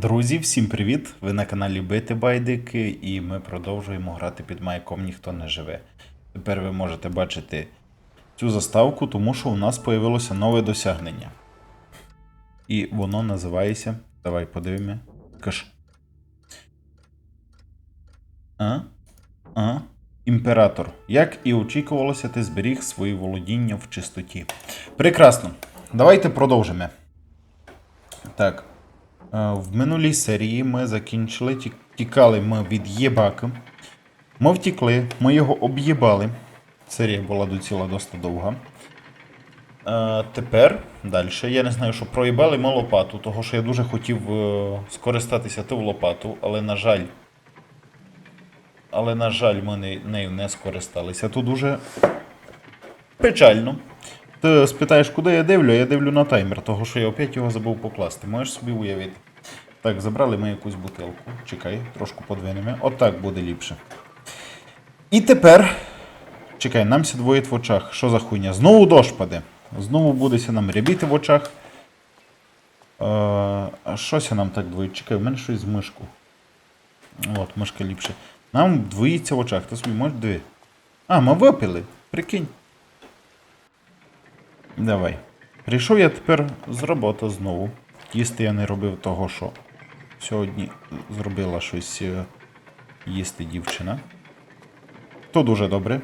Друзі, всім привіт! Ви на каналі Бити Байдики, і ми продовжуємо грати під майком Ніхто не живе. Тепер ви можете бачити цю заставку, тому що у нас появилося нове досягнення. І воно називається. Давай подивимо. Каш. А? А? Імператор. Як і очікувалося, ти зберіг свої володіння в чистоті. Прекрасно. Давайте продовжимо. Так. Е, В минулій серії ми закінчили, тікали ми від Єбака. Ми втікли, ми його об'єбали. Серія була доціла досить довга. Е, тепер далі. Я не знаю, що проїбали ми лопату, того що я дуже хотів е, скористатися тим лопату, але на жаль. Але, на жаль, ми не- нею не скористалися. Тут дуже печально. Ти спитаєш, куди я дивлю, я дивлю на таймер, того що я опять його забув покласти. Можеш собі уявити. Так, забрали ми якусь бутилку. Чекай, трошку подвинемо. Отак буде ліпше. І тепер. Чекай, нам ся двоїть в очах. Що за хуйня? Знову дощ паде. Знову будеться нам рябіти в очах. Е, а щося нам так двоїть? Чекай, в мене щось з мишку. От, мишка ліпше. Нам двоїться в очах. Ти собі можеш диви. А, ми випили. Прикинь. Давай. Прийшов я тепер з роботи знову. Їсти я не робив того, що сьогодні зробила щось е, їсти дівчина. То дуже добре.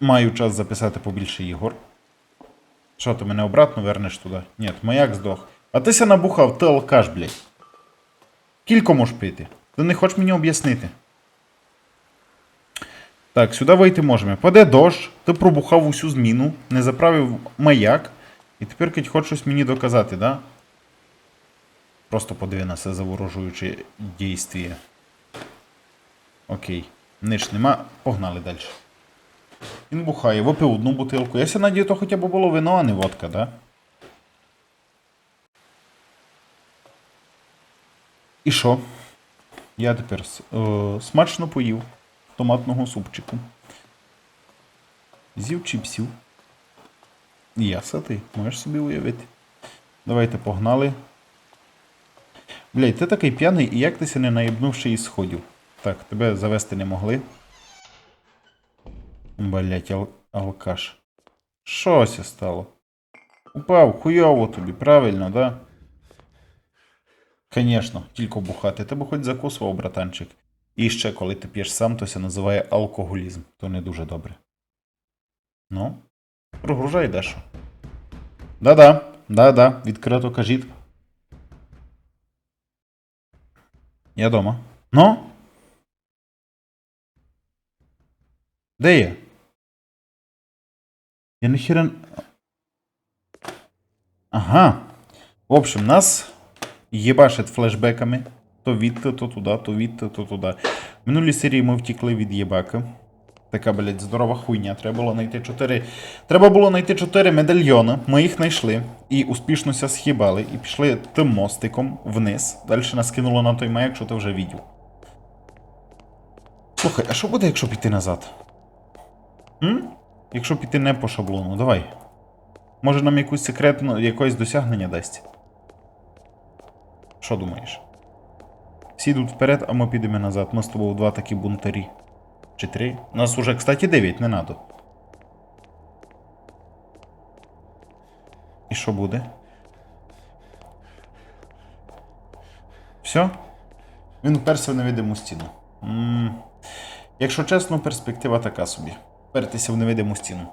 Маю час записати побільше ігор. Що, ти мене обратно вернеш туди? Ні, маяк здох. А ти ся набухав, ти алкаш, блядь. Кілько можеш пити? Ти не хочеш мені об'яснити? Так, сюди вийти можемо. Паде дощ, ти пробухав усю зміну, не заправив маяк, і тепер кить хочеш щось мені доказати, да? Просто подиви на це заворожуюче дійствіє. Окей. Нич нема, погнали далі. Він бухає, випив одну бутилку. Я ся надію, то хоча б було вино, а не водка, да? І що? Я тепер с- е, смачно поїв томатного супчику. З'їв чіпсів. Я ситий, можеш собі уявити. Давайте погнали. Блядь, ти такий п'яний, і як ти ся не наїбнувши із сходів? Так, тебе завести не могли. Блять, ал- алкаш. Щося стало? Упав, хуйово тобі, правильно, да? Конечно, тільки бухати. Тебе хоч закусував, братанчик. І ще, коли ти п'єш сам, то це називає алкоголізм. То не дуже добре. Ну, прогружай дещо. Да-да, да-да, відкрито кажіть. Я дома. Ну? Де я? Я ніхіра... н- Ага. В общем, нас єбашить флешбеками. То відти, то туди, то відти, то туди. В минулій серії ми втікли від єбака. Така, блядь, здорова хуйня. Треба було знайти 4. Треба було знайти 4 медальйони. Ми їх знайшли і успішно ся схибали. І пішли тим мостиком вниз. Далі нас кинуло на той маяк, що ти вже відів. Слухай, а що буде, якщо піти назад? М? Якщо піти не по шаблону, давай. Може нам якусь секретну, якесь досягнення дасть? Що думаєш? Всі йдуть вперед, а ми підемо назад. Ми з тобою два такі бунтарі. Чи три? Нас уже, кстати, дев'ять, не надо. І що буде? Все? Він вперся в невидиму стіну. м Якщо чесно, перспектива така собі. Впертися в невидиму стіну.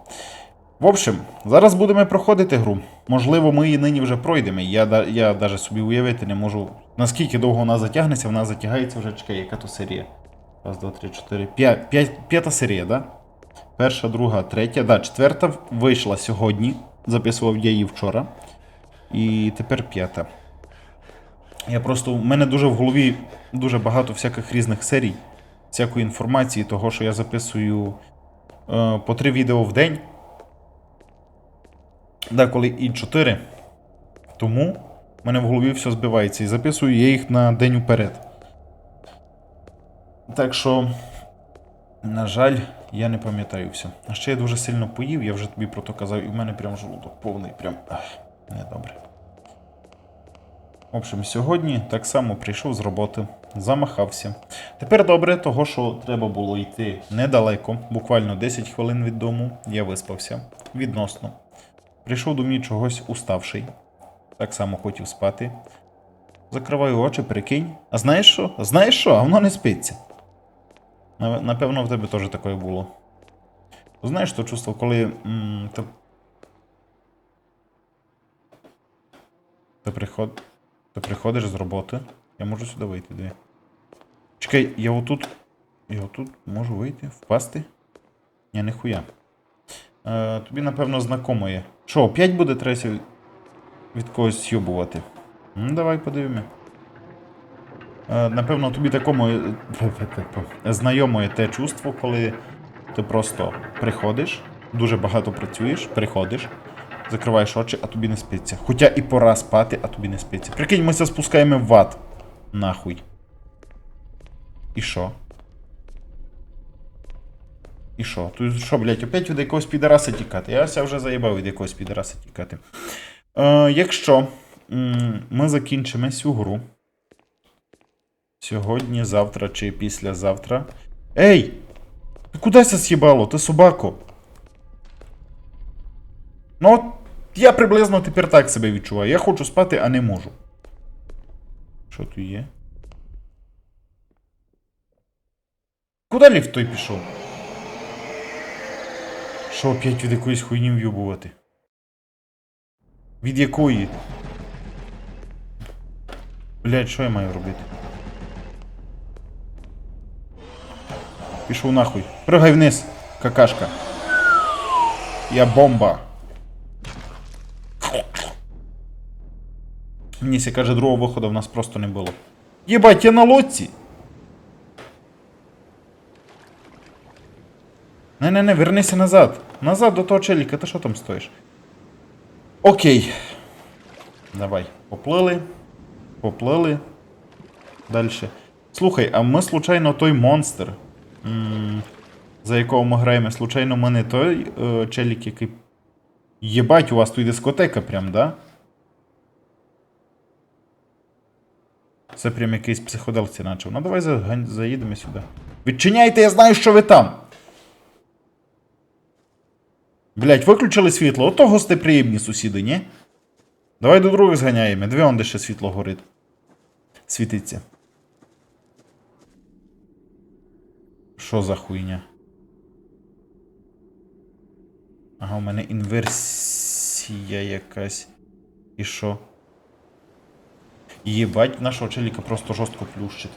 В общем, зараз будемо проходити гру. Можливо, ми її нині вже пройдемо. Я, я навіть собі уявити не можу, наскільки довго вона затягнеться, вона затягається вже, чекай, яка то серія. Раз, два, три, чотири. П'ять, п'ята серія, да? Перша, друга, третя. Да, четверта вийшла сьогодні. Записував я її вчора. І тепер п'ята. Я просто. У мене дуже в голові дуже багато всяких різних серій, всякої інформації, того, що я записую е, по три відео в день. Деколи і 4. Тому в мене в голові все збивається і записую я їх на день уперед. Так що, на жаль, я не пам'ятаю все. А ще я дуже сильно поїв, я вже тобі про то казав, і в мене прям желудок повний, прям ах, недобре. В общем, сьогодні так само прийшов з роботи, замахався. Тепер добре, того, що треба було йти недалеко, буквально 10 хвилин від дому. Я виспався відносно. Прийшов до мені чогось уставший. Так само хотів спати. Закриваю очі, прикинь. А знаєш що? Знаєш що? А воно не спиться. Напевно, в тебе теж таке було. Знаєш то чувство, коли м, ти, ти, приход, ти приходиш з роботи. Я можу сюди вийти, диви. Чекай, я отут. Я отут можу вийти, впасти? Ні, ніхуя. Е, тобі, напевно, знакомо є. Що, опять буде тресі від, когось сьобувати? Ну, давай подивимо. Е, напевно, тобі такому е, знайомо те чувство, коли ти просто приходиш, дуже багато працюєш, приходиш, закриваєш очі, а тобі не спиться. Хоча і пора спати, а тобі не спиться. Прикинь, ми це спускаємо в ад. Нахуй. І що? І що? Тут що, блядь, опять від якогось підараса тікати? Я ся вже заїбав від якогось підараса тікати. Е, якщо ми закінчимо цю гру. Сьогодні, завтра чи післязавтра. Ей! Ти куди це з'їбало? Ти собако? Ну, я приблизно тепер так себе відчуваю. Я хочу спати, а не можу. Що тут є? Куди ліфт той пішов? Що опять від якоїсь хуйні в'юбувати? Від якої? Блять, що я маю робити? Пішов нахуй. Пригай вниз, какашка. Я бомба. Мені каже, другого виходу в нас просто не було. Єбать, я на лодці. Не-не-не, вернися назад. Назад до того челіка, ти що там стоїш? Окей. Давай. Поплили. Поплили. Дальше. Слухай, а ми случайно той монстр, за якого ми граємо, случайно ми не той е, челік, який. Єбать, у вас тут дискотека прям, да? Це прям якийсь психоделці начав. Ну давай заїдемо сюди. Відчиняйте, я знаю, що ви там. Блять, виключили світло. Ото гостеприємні сусіди, ні? Давай до других зганяємо. Дві он де ще світло горить. Світиться. Що за хуйня? Ага, у мене інверсія якась. І що? Єбать, нашого челіка просто жорстко плющить.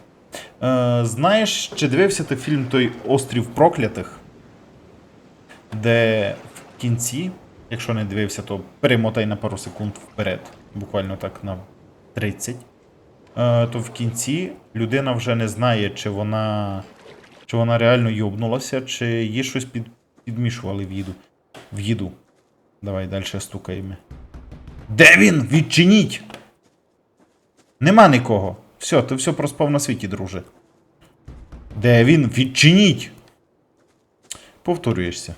Е, знаєш, чи дивився ти фільм той Острів проклятих? Де кінці, якщо не дивився, то перемотай на пару секунд вперед, буквально так на 30. Е, то в кінці людина вже не знає, чи вона, чи вона реально йобнулася, чи їй щось під, підмішували в їду. В їду. Давай далі стукаємо. Де він? Відчиніть! Нема нікого. Все, ти все проспав на світі, друже. Де він? Відчиніть! Повторюєшся.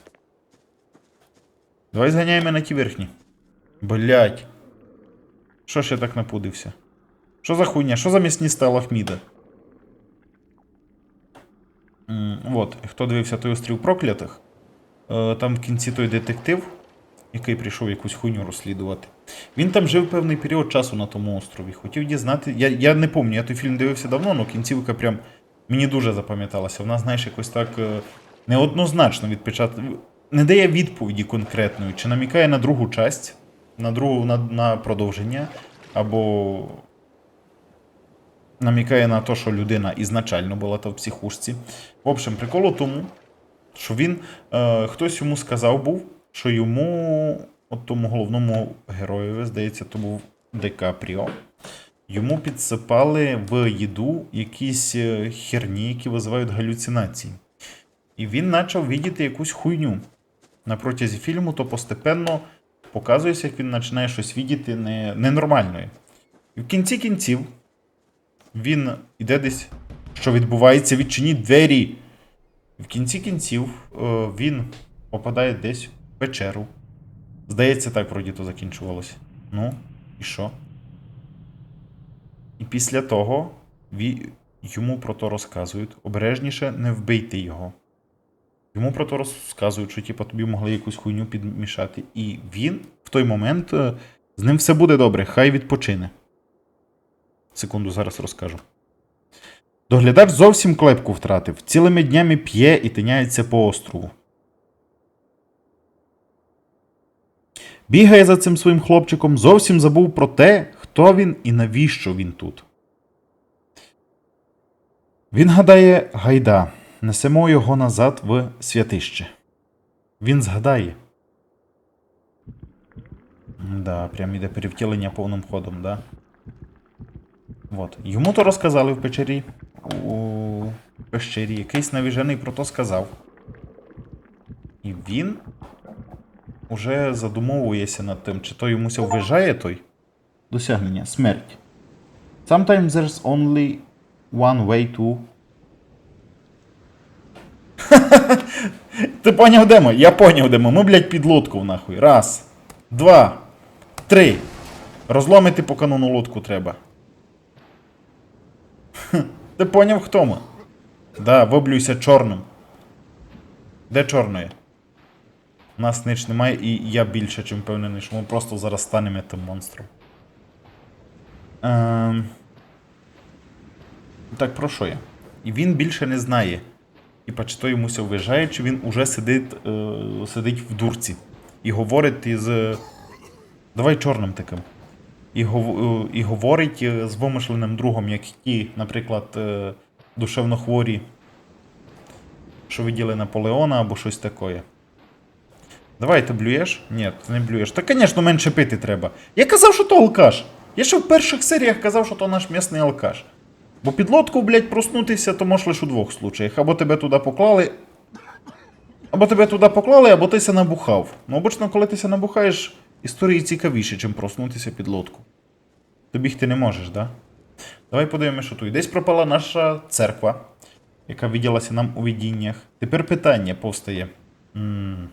Давай зганяємо на ті верхні. Блять. Що ж я так напудився? Що за хуйня? Що за м'ясніста лахміда? М, Вот, хто дивився той острів проклятих, е, там в кінці той детектив, який прийшов якусь хуйню розслідувати. Він там жив певний період часу на тому острові. Хотів дізнати. Я, я не пам'ятаю, я той фільм дивився давно, але кінцівка прям мені дуже запам'яталася. Вона, знаєш, якось так е, неоднозначно відпечатана. Не дає відповіді конкретної, чи намікає на другу часть, на другу на, на продовження, або намікає на те, що людина ізначально була та в психушці. В общем, прикол у тому, що він, е, хтось йому сказав був, що йому, от тому головному героєві, здається, то був Ди Капріо, йому підсипали в їду якісь е, херні, які визивають галюцинації. І він почав видіти якусь хуйню. На протязі фільму, то постепенно показується, як він починає щось видіти не, ненормальної. І в кінці кінців він іде десь, що відбувається, відчиніть двері. В кінці кінців е, він попадає десь в печеру. Здається, так вроді то закінчувалося. Ну, і що? І після того йому про то розказують. Обережніше не вбийте його. Йому про то розказують, що типу, тобі могли якусь хуйню підмішати. І він в той момент е, з ним все буде добре, хай відпочине. Секунду, зараз розкажу. Доглядач зовсім клепку втратив. Цілими днями п'є і тиняється по острову. Бігає за цим своїм хлопчиком, зовсім забув про те, хто він і навіщо він тут. Він гадає гайда, несемо його назад в святище. Він згадає. Да, прям іде перевтілення повним ходом, да. Вот. Йому то розказали в печері. У пещері. Якийсь навіжений про то сказав. І він уже задумовується над тим, чи то йомуся вважає той досягнення смерть. Sometimes there's only one way to. Ти поняв демо? Я поняв демо. Ми, блядь, під лодку нахуй. Раз, два, три. Розломити по канону лодку треба. Ти поняв, хто ми? Да, виблюйся чорним. Де чорної? У Нас нич немає, і я більше чим впевнений, що ми просто зараз станемо тим монстром. Ем... Так, про що я? І він більше не знає. Типа, чи то йомуся вважає, чи він уже сидить, е, сидить в дурці. І говорить із. е, Давай чорним таким. І, гов... е, і говорить е, з вимишленим другом, як ті, наприклад, е, душевно хворі, що виділи Наполеона або щось таке. Давай, ти блюєш? Ні, ти не блюєш. Та, звісно, менше пити треба. Я казав, що то алкаш. Я ще в перших серіях казав, що то наш м'ясний алкаш. Бо під лодку, блядь, проснутися, то можеш лише у двох случаях. Або тебе туди поклали. Або тебе туди поклали, або ти ся набухав. Ну, обично, коли ти ся набухаєш, історії цікавіші, чим проснутися під лодку. Ти не можеш, да? Давай подивимося, що тут. Десь пропала наша церква, яка виділася нам у видіннях. Тепер питання повстає. м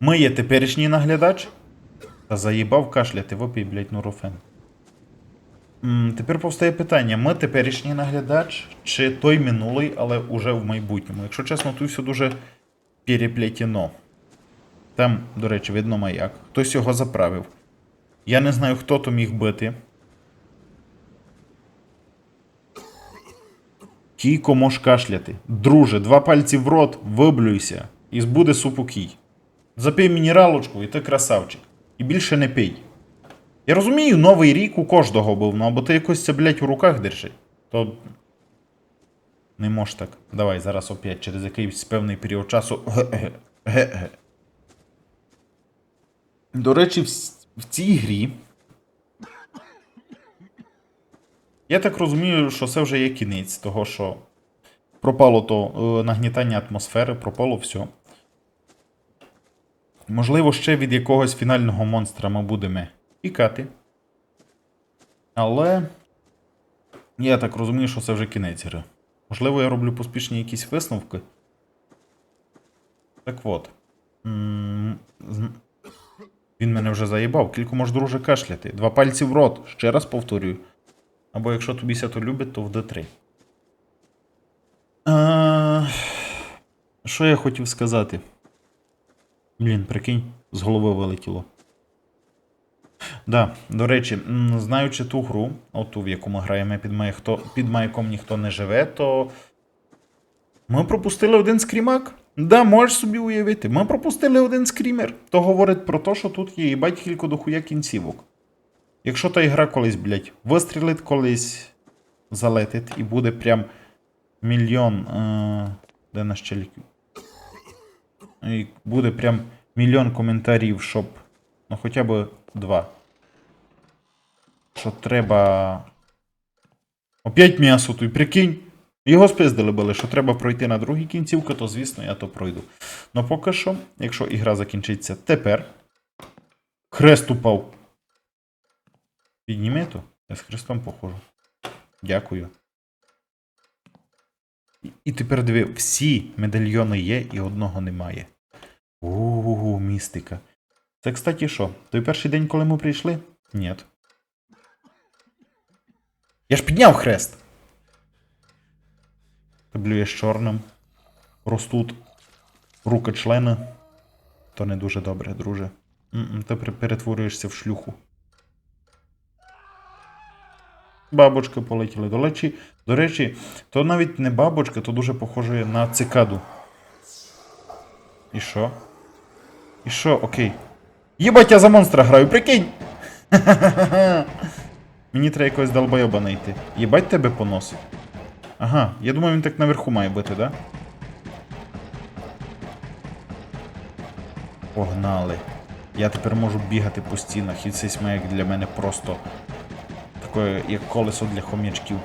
Ми є теперішній наглядач. Та заїбав кашляти, випий, блядь, нурофен. Тепер повстає питання: ми теперішній наглядач, чи той минулий, але уже в майбутньому. Якщо чесно, тут все дуже переплетено. Там, до речі, видно маяк. Хтось його заправив. Я не знаю, хто то міг бити. Кійко мож кашляти. Друже, два пальці в рот, виблюйся, і збуде супу кій. Запий мінералочку, і ти красавчик. І більше не пий. Я розумію, новий рік у кожного був, ну або ти якось це, блядь, у руках держи. То. Не мож так. Давай, зараз опять через якийсь певний період часу. Ге-ге. До речі, в, в цій грі. Я так розумію, що це вже є кінець, того що пропало то е, нагнітання атмосфери, пропало все. Можливо, ще від якогось фінального монстра ми будемо пікати. Але. Я так розумію, що це вже кінець гри. Можливо, я роблю поспішні якісь висновки. Так от. Він мене вже заїбав. Кілько може друже кашляти. Два пальці в рот. Ще раз повторюю. Або якщо тобі ся то любить, то в D3. А... Що я хотів сказати? Блін, прикинь, з голови вилетіло. Да, до речі, знаючи ту гру, оту, в яку ми граємо під, хто, під маяком ніхто не живе, то. Ми пропустили один скрімак. Да, можеш собі уявити. Ми пропустили один скрімер. То говорить про те, що тут є їбать кілько дохуя кінцівок. Якщо та ігра колись, блядь, вистрілить колись, залетить і буде прям мільйон. Е- де наш челік? І буде прям мільйон коментарів, щоб. Ну хоча б два. Що треба. Опять м'ясо тут, прикинь. Його спиздили були, що треба пройти на другій кінцівку, то звісно я то пройду. Ну поки що, якщо ігра закінчиться тепер. Хрест упав. Підніми то. Я з хрестом похожу. Дякую. І тепер диви, всі медальйони є і одного немає. Ууу, містика. Це, кстати, що? Той перший день, коли ми прийшли? Ні. Я ж підняв хрест. Ти блюєш чорним. Ростуть руки члена. То не дуже добре, друже. М-м, Ти пер- перетворюєшся в шлюху. Бабочки полетіли до речі. До речі, то навіть не бабочка, то дуже похоже на цикаду. І що? І що? Окей. Єбать, я за монстра граю, прикинь! Мені треба якогось долбойоба знайти. Єбать тебе поносить. Ага, я думаю, він так наверху має бути, да? Погнали. Я тепер можу бігати по стінах, і цей смаяк для мене просто таке, як колесо для хом'ячків.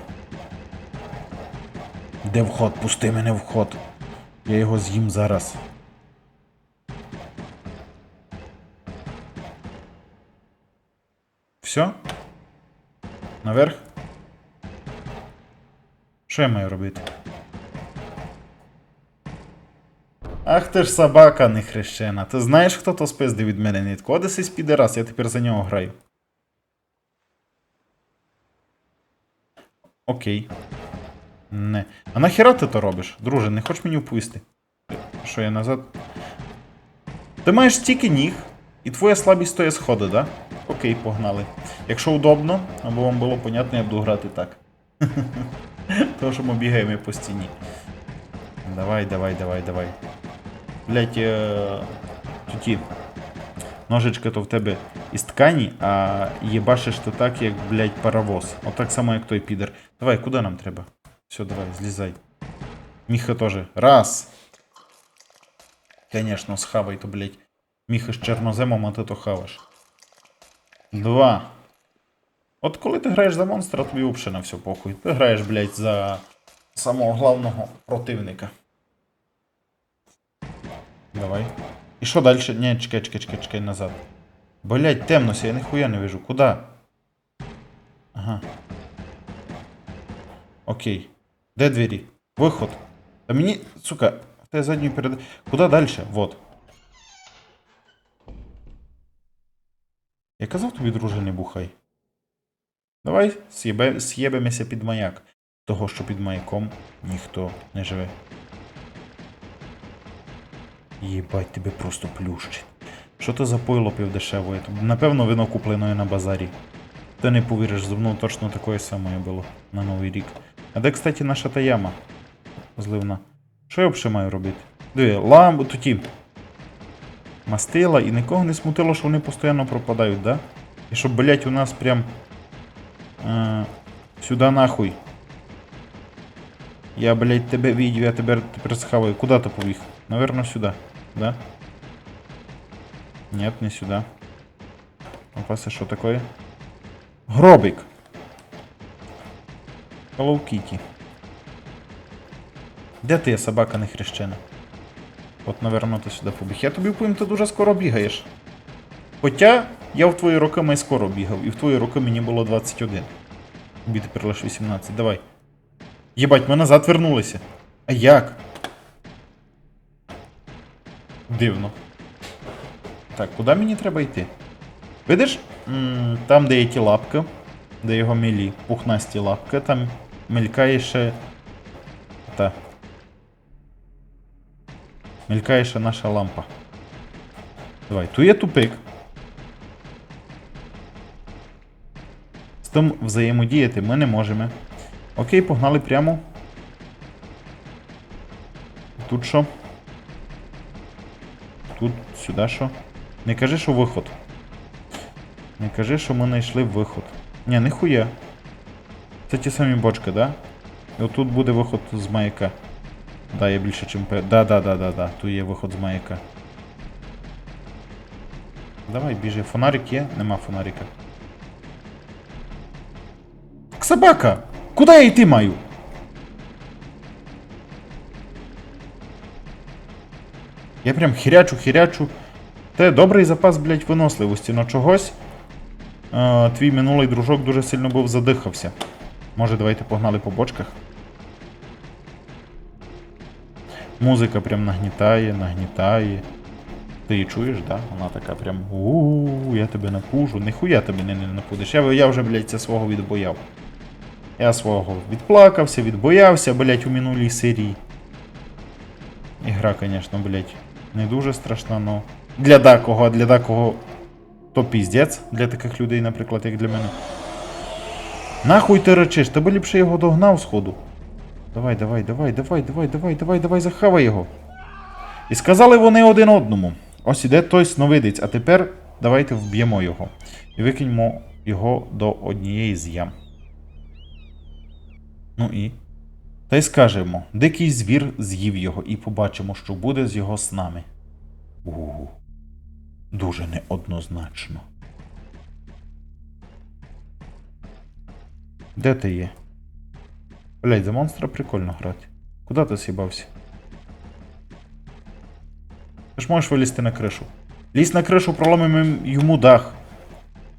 Де вход? Пусти мене вход. Я його з'їм зараз. Все? Наверх? Що я маю робити? Ах ти ж собака не хрещена. Ти знаєш, хто то спиздив від мене нитку? Одесись підерас, я тепер за нього граю. Окей. Не. А нахіра ти то робиш? Друже, не хочеш мені вповісти? Що я назад. Ти маєш стільки ніг, і твоя слабість то є сходи, да? Окей, погнали. Якщо удобно, або вам було понятно, я буду грати так. Тому що ми бігаємо по стіні. Давай, давай, давай, давай. Блять, е... туті. Ножичка то в тебе із ткані, а їбашиш ти так, як, блять, паровоз. Отак само, як той підер. Давай, куди нам треба? Все, давай, злізай. Міха теж. Раз. Конечно, схавай то, блять. Міха з чорноземом, а ти то хаваш. Два. От коли ти граєш за монстра, тобі взагалі на все похуй. Ти граєш, блять, за самого главного противника. Давай. І що далі? Ні, чекай, чекай, чекай, чекай назад. Блять, темнося, я ніхуя не вижу. Куда? Ага. Окей. Де двері? Виход. Та мені, сука, ти задню перед. Куда далі? Вот. Я казав тобі, друже, не бухай. Давай з'єбемося під маяк. Того, що під маяком ніхто не живе. Єбать, тебе просто плющить. Що ти за пойло півдешеве? Напевно, вино куплене на базарі. Ти не повіриш, зо мною точно такое саме було на Новий рік. А де, кстати, наша та яма? Зливна. Що я взагалі маю робити? Диви, ламбу туті. Мастила і нікого не смутило, що вони постійно пропадають, да? І щоб, блять, у нас прям. Е, сюди нахуй. Я, блять, тебе видів, я тебе тепер схаваю. Куда ти побіг? Наверно, сюди, да? Нет, не сюда. Опасы, что такое? Гробик. Hello Kitty. Де ти, собака не хрещена? От, наверно, ти сюди побіг. Я тобі вповім, ти дуже скоро бігаєш. Хоча я в твої роки май скоро бігав, і в твої роки мені було 21. Тобі тепер лише 18. Давай. Єбать, ми назад вернулися. А як? Дивно. Так, куди мені треба йти? Видиш, там, де є ті лапки, де його мілі, пухнасті лапки, там мелькає ще. Та. Мелькає ще наша лампа. Давай, тут є тупик. З тим взаємодіяти ми не можемо. Окей, погнали прямо. Тут що? Тут сюди що? Не кажи, що виход. Не кажи, що ми знайшли виход. Ні, ніхуя. Це ті самі бочки, да? І отут буде виход з маяка. Да, я більше чим пе. Да, да, да, да, да. Тут є виход з маяка. Давай, біжи. Фонарик є? Нема фонарика. Собака! Куди я йти маю? Я прям хірячу, хірячу. Те добрий запас, блять, виносливості, но чогось. Е, твій минулий дружок дуже сильно був задихався. Може, давайте погнали по бочках. Музика прям нагнітає, нагнітає. Ти її чуєш, да? Вона така прям у я тебе напужу. Ніхуя тебе не, не напудиш. Я, я вже, блядь, це свого відбояв. Я свого відплакався, відбоявся, блять, у минулій серії. Ігра, звісно, блять, не дуже страшна, но. Для декого, а для декого то піздець. Для таких людей, наприклад, як для мене. Нахуй ти речиш, тебе ліпше його догнав сходу. Давай, давай, давай, давай, давай, давай, давай, давай, захавай його. І сказали вони один одному. Ось іде той сновидець, а тепер давайте вб'ємо його. І викиньмо його до однієї з ям. Ну і. Та й скажемо, дикий звір з'їв його і побачимо, що буде з його снами. У. Дуже неоднозначно. Де ти є? Блять, за монстра прикольно грати. Куди ти сібався? Ти ж можеш вилізти на кришу. Лізь на кришу, проломимо йому дах.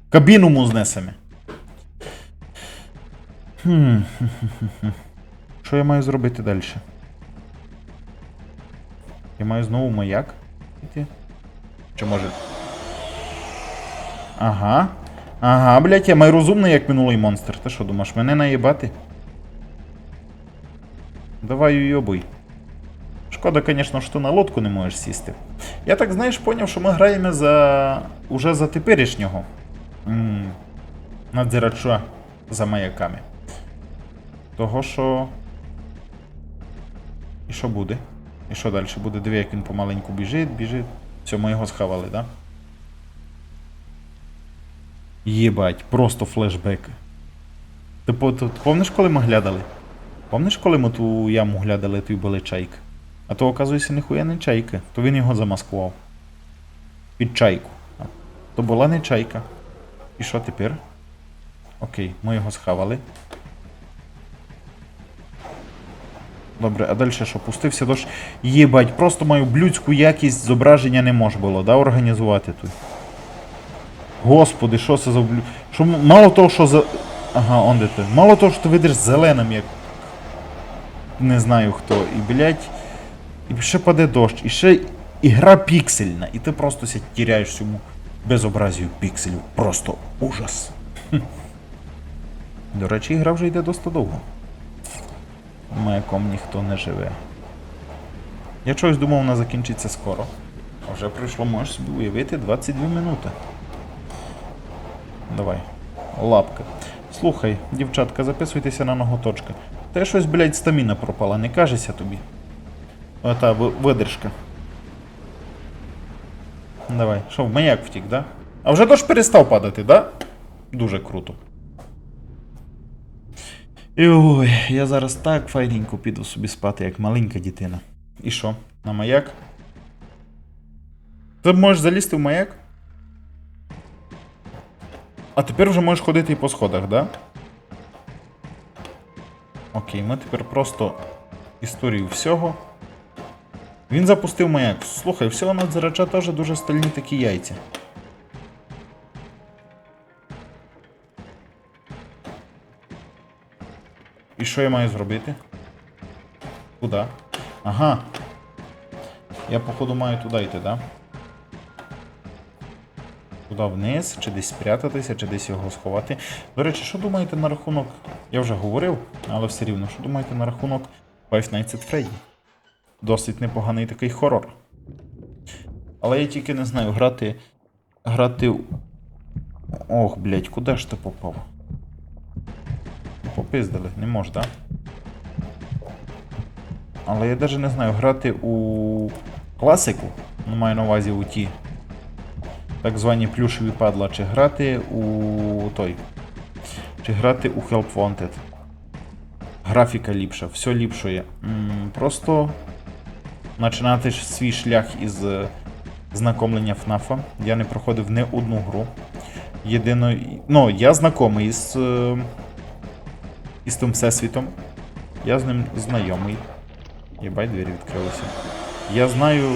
Кабіну му знесемо. Хм. Що я маю зробити далі? Я маю знову маяк іти? Чи може. Ага. Ага, блять, я маю розумний, як минулий монстр. Ти що думаєш, мене наїбати? Давай уйобуй. Шкода, звісно, що на лодку не можеш сісти. Я так, знаєш, поняв, що ми граємо за. уже за теперішнього. м, Надзирача за маяками. Того що. І що буде? І що далі буде? Диви, як він помаленьку біжить, біжить. Все, ми його схавали, да? Єбать, просто флешбек. Ти, по- ти, ти помниш, коли ми глядали? Помниш, коли ми ту яму глядали, то й були чайки? А то, оказується, ніхуя не чайка. То він його замаскував. Під чайку. То була не чайка. І що тепер? Окей, ми його схавали. Добре, а далі що? Пустився дощ. Єбать, просто мою блюдську якість зображення не може було, да, організувати тут. Господи, що це за блю... Що мало того, що за. Ага, он де ти. Мало того, що ти видиш зеленим, як. Не знаю хто. І, блядь. І ще паде дощ, і ще ігра піксельна, і ти просто тіряєш всьому безобразію пікселів. Просто ужас. До речі, ігра вже йде досить довго. Маяком ніхто не живе. Я чогось думав, вона закінчиться скоро. А вже пройшло, можеш собі уявити, 22 минути. Давай. Лапка. Слухай, дівчатка, записуйтеся на ноготочка. Та щось, блядь, стаміна пропала, не кажеться тобі. Ота видержка. Давай. Що, в маяк втік, да? А вже дощ перестав падати, да? Дуже круто. І ой, я зараз так файненько піду собі спати, як маленька дитина. І що? На маяк? Ти можеш залізти в маяк? А тепер вже можеш ходити і по сходах, да? Окей, ми тепер просто історію всього. Він запустив маяк. Слухай, всього надзирача теж дуже стальні такі яйця. І що я маю зробити? Куда? Ага. Я, походу, маю туди йти, да? Туди вниз, чи десь спрятатися, чи десь його сховати. До речі, що думаєте на рахунок. Я вже говорив, але все рівно, що думаєте на рахунок Five Nights at Freddy? Досить непоганий такий хорор. Але я тільки не знаю, грати. Грати. Ох, блять, куди ж ти попав? Попиздили, не можеш, так? Але я навіть не знаю, грати у класику, ну маю на увазі у ті так звані плюшеві падла, чи грати у той. Чи грати у Help Wanted. Графіка ліпша, все ліпшує. Просто починати свій шлях із е, знакомлення ФНАФа. Я не проходив не одну гру. Єдино. Ну, я знайомий із, е, із тим всесвітом. Я з ним знайомий. Єбать, двері відкрилися. Я знаю.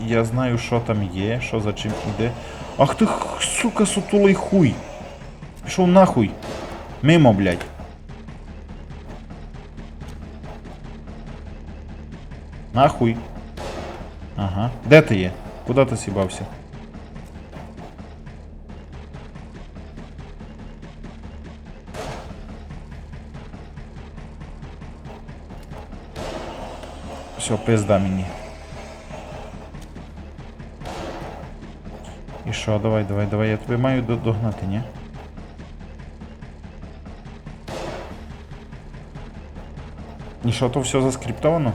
Я знаю, що там є, що за чим іде. Ах ти, сука, сутулий хуй! Пішов нахуй! Мимо, блядь. Нахуй. Ага. Де ти є? Куди ти сібався? Все, пизда мені. Що, давай, давай, давай, я тебе маю до- догнати, ні? І що, то все заскриптовано?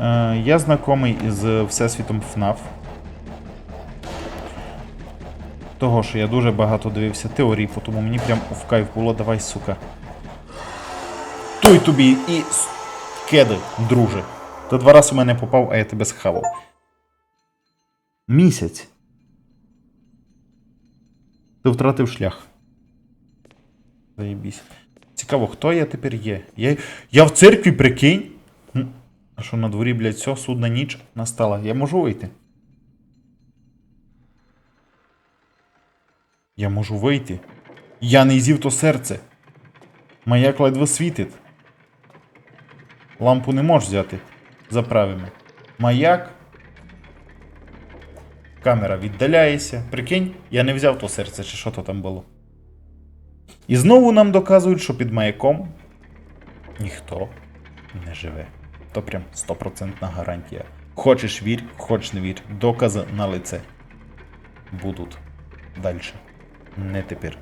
Е, я знайомий із Всесвітом FNAF. Того, що я дуже багато дивився теорій, по тому мені прям в кайф було, давай, сука. Туй тобі і кеди, друже. Ти два рази у мене попав, а я тебе схавав. Місяць. Ти втратив шлях. Заєбісь. Цікаво, хто я тепер є? Я, я в церкві прикинь? А що на дворі, блядь, все, судна ніч настала. Я можу вийти? Я можу вийти. Я не з'їв то серце. Маяк ледве світить. Лампу не можеш взяти. Заправимо. Маяк. Камера віддаляється. Прикинь, я не взяв то серце, чи що то там було. І знову нам доказують, що під маяком ніхто не живе. То прям стопроцентна гарантія. Хочеш вір, хочеш не вір. Докази на лице. Будуть далі. Не тепер.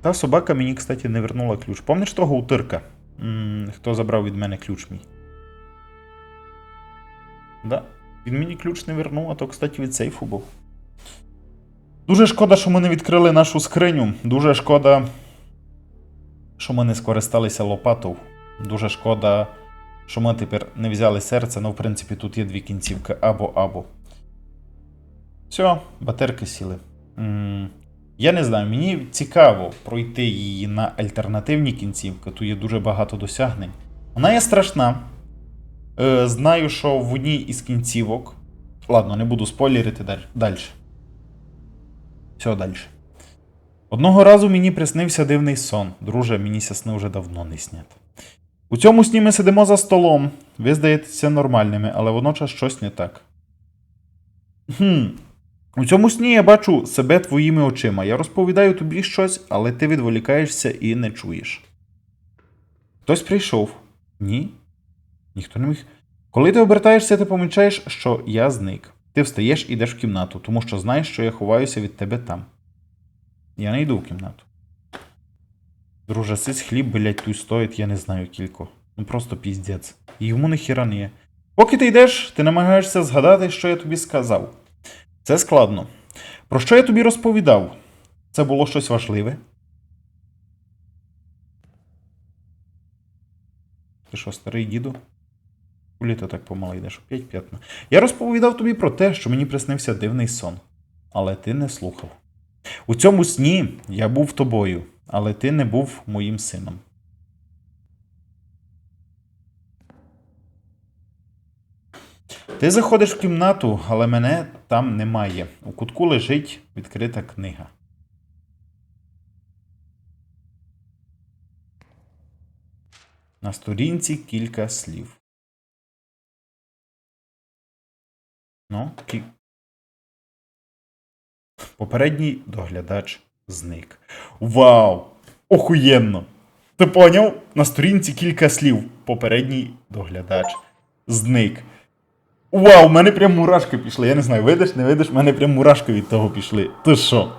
Та собака мені, кстати, не вернула ключ. Помниш того утирка? м хто забрав від мене ключ мій? Да. Він мені ключ не вернув, а то, кстати, від сейфу був. Дуже шкода, що ми не відкрили нашу скриню. Дуже шкода, що ми не скористалися лопатою. Дуже шкода, що ми тепер не взяли серце. Ну, в принципі, тут є дві кінцівки або-або. Все, батерки сіли. М, Я не знаю, мені цікаво пройти її на альтернативні кінцівки. Тут є дуже багато досягнень. Вона є страшна. Е, знаю, що в одній із кінцівок. Ладно, не буду спойлерити далі. Все далі. Одного разу мені приснився дивний сон. Друже, мені ся сни вже давно не снять. У цьому сні ми сидимо за столом. Ви здаєтеся нормальними, але водночас щось не так. Хм. У цьому сні я бачу себе твоїми очима. Я розповідаю тобі щось, але ти відволікаєшся і не чуєш. Хтось прийшов. Ні. Ніхто не міг. Коли ти обертаєшся, ти помічаєш, що я зник. Ти встаєш і йдеш в кімнату, тому що знаєш, що я ховаюся від тебе там. Я не йду в кімнату. Друже, сись хліб, блядь, тут стоїть, я не знаю кілько. Ну просто піздець. Йому ніхіра не є. Поки ти йдеш, ти намагаєшся згадати, що я тобі сказав. Це складно. Про що я тобі розповідав? Це було щось важливе. Ти що, старий діду? Кулі ти так помало йдеш, опять п'ятна. Я розповідав тобі про те, що мені приснився дивний сон. Але ти не слухав. У цьому сні я був тобою, але ти не був моїм сином. Ти заходиш в кімнату, але мене там немає. У кутку лежить відкрита книга. На сторінці кілька слів. Ну, кі... Попередній доглядач зник. Вау! Охуєнно! Ти поняв? На сторінці кілька слів. Попередній доглядач зник. Вау, в мене прям мурашки пішли. Я не знаю, видиш, не видиш, в мене прям мурашки від того пішли. Ти що?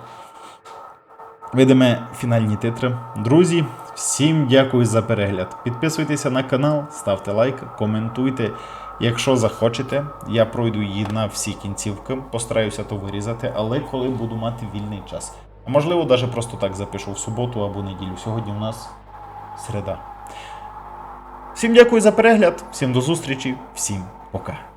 Видимо, фінальні титри. Друзі, всім дякую за перегляд. Підписуйтеся на канал, ставте лайк, коментуйте. Якщо захочете, я пройду її на всі кінцівки, постараюся то вирізати, але коли буду мати вільний час. А можливо, навіть просто так запишу в суботу або неділю. Сьогодні у нас середа. Всім дякую за перегляд, всім до зустрічі, всім пока.